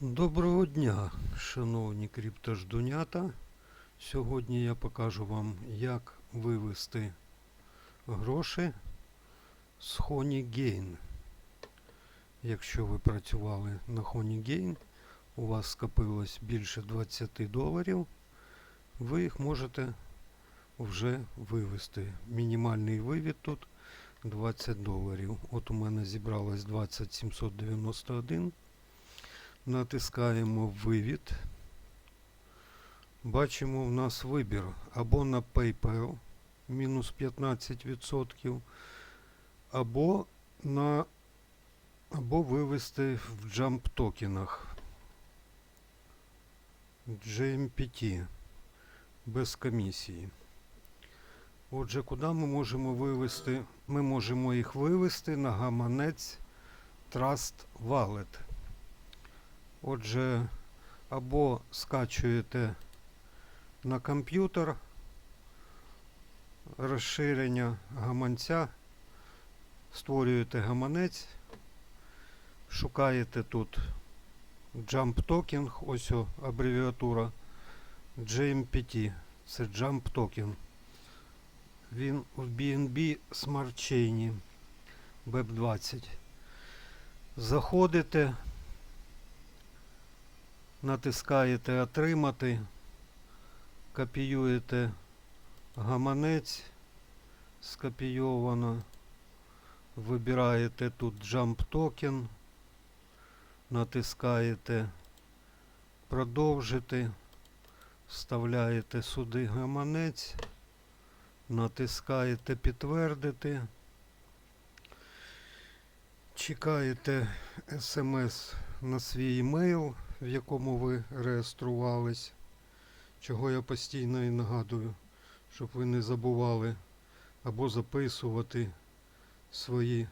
Доброго дня, шановні криптождунята. Сьогодні я покажу вам, як вивести гроші з Honeygain. Якщо ви працювали на Honeygain, у вас скопилось більше 20 доларів, ви їх можете вже вивести. Мінімальний вивід тут 20 доларів. От у мене зібралось 20 791. Натискаємо вивід. Бачимо в нас вибір або на PayPal мінус 15%, або на або вивести в Jump токенах GMPT без комісії. Отже, куди ми можемо вивести? Ми можемо їх вивести на гаманець Trust Wallet. Отже, або скачуєте на комп'ютер розширення гаманця, створюєте гаманець, шукаєте тут Jump Token, ось о, абревіатура GMPT, це Jump Token. Він в BNB Smart Chain Web 20. Заходите натискаєте Отримати, копіюєте гаманець скопійовано, вибираєте тут Jump Token, натискаєте Продовжити, вставляєте сюди гаманець, натискаєте Підтвердити, чекаєте смс на свій емейл, в якому ви реєструвались, чого я постійно і нагадую, щоб ви не забували або записувати свої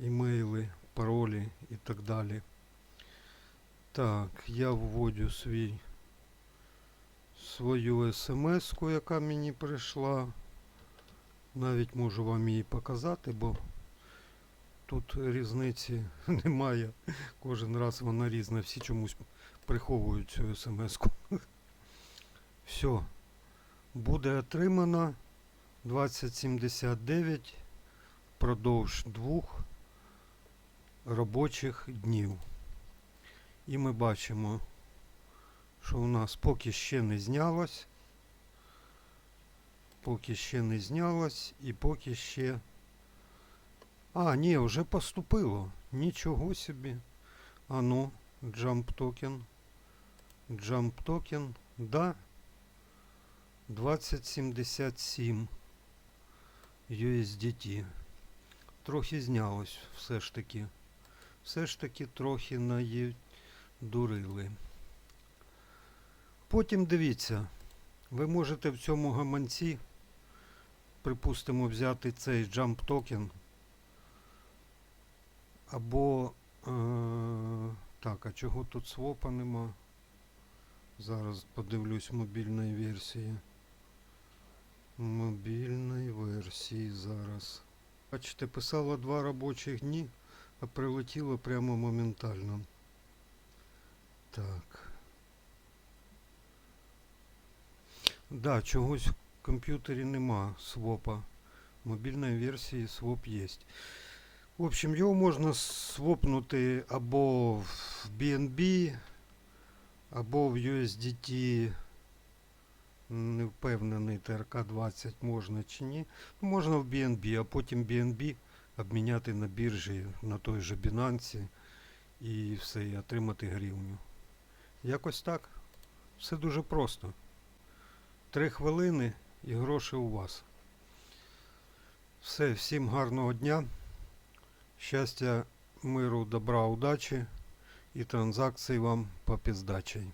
імейли, паролі і так далі. Так, я вводю свій свою смс-ку, яка мені прийшла. Навіть можу вам її показати, бо тут різниці немає. Кожен раз вона різна. Всі чомусь приховують цю смс-ку. Все. Буде отримано 2079 впродовж двох робочих днів. І ми бачимо, що у нас поки ще не знялось. Поки ще не знялось і поки ще. А, ні, вже поступило. Нічого собі. А ну, jump token. Jump token. Да. 2077 USDT. Трохи знялось все ж таки. Все ж таки трохи надурили. Потім дивіться, ви можете в цьому гаманці, припустимо, взяти цей jump токен. Або. Е, так, а чого тут свопа нема? Зараз подивлюсь мобільної версії. Мобільної версії зараз. Бачите, писало два робочих дні, а прилетіло прямо моментально. Так. Да, чогось в комп'ютері нема свопа. В мобільній версії своп є. В общем, його можна свопнути або в BNB, або в USDT. Не впевнений, ТРК-20 можна чи ні. Можна в BNB, а потім BNB обміняти на біржі на той же Binance і все, і отримати гривню. Якось так. Все дуже просто. Три хвилини і гроші у вас. Все, всім гарного дня. Щастя, миру, добра, удачі і транзакцій вам по піздачій.